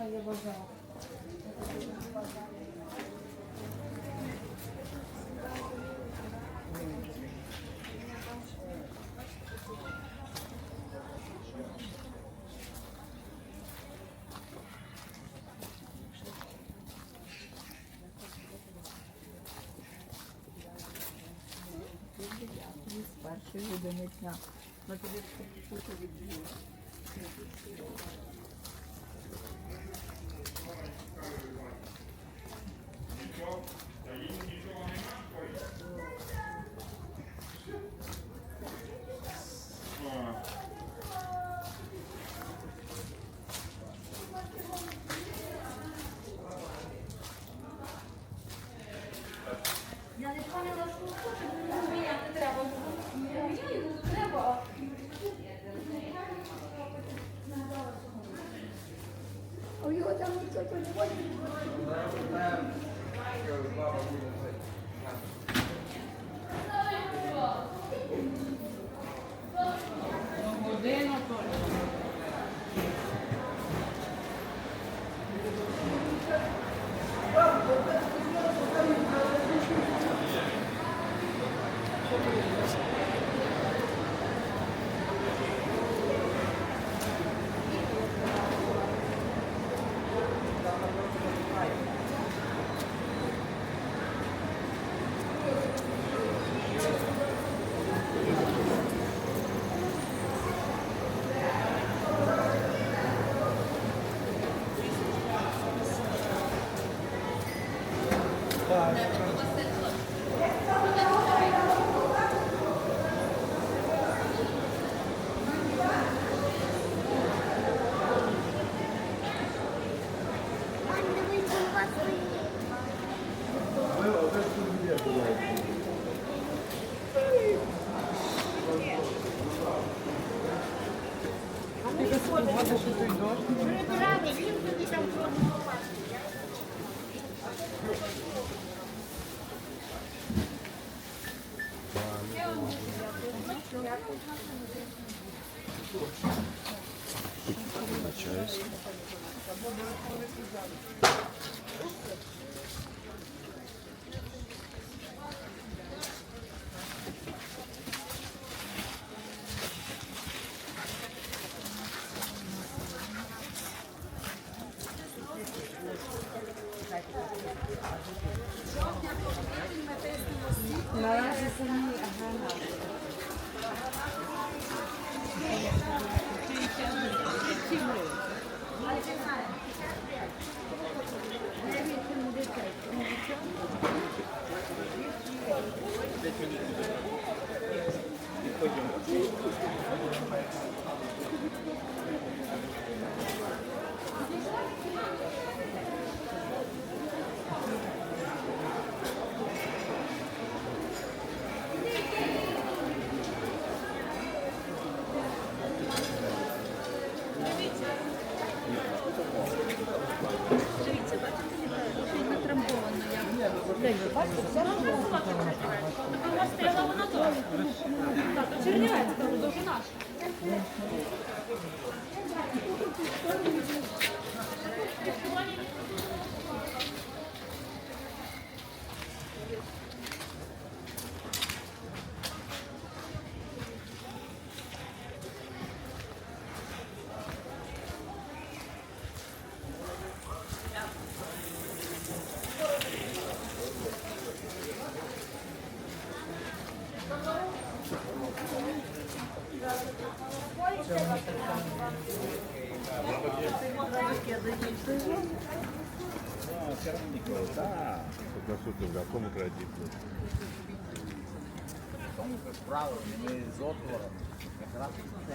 только я вважала. з першої години дня. На тобі відділу. Я не поняла, що ну, я не треба. Ну, Я йому треба. А у його там ніхто приходить. Прибирати, їм тоді там Наразі Чернівецька, дуже наш. Так, наступного, а кому треба діти? Тому, без правил, ми з отвором якраз це.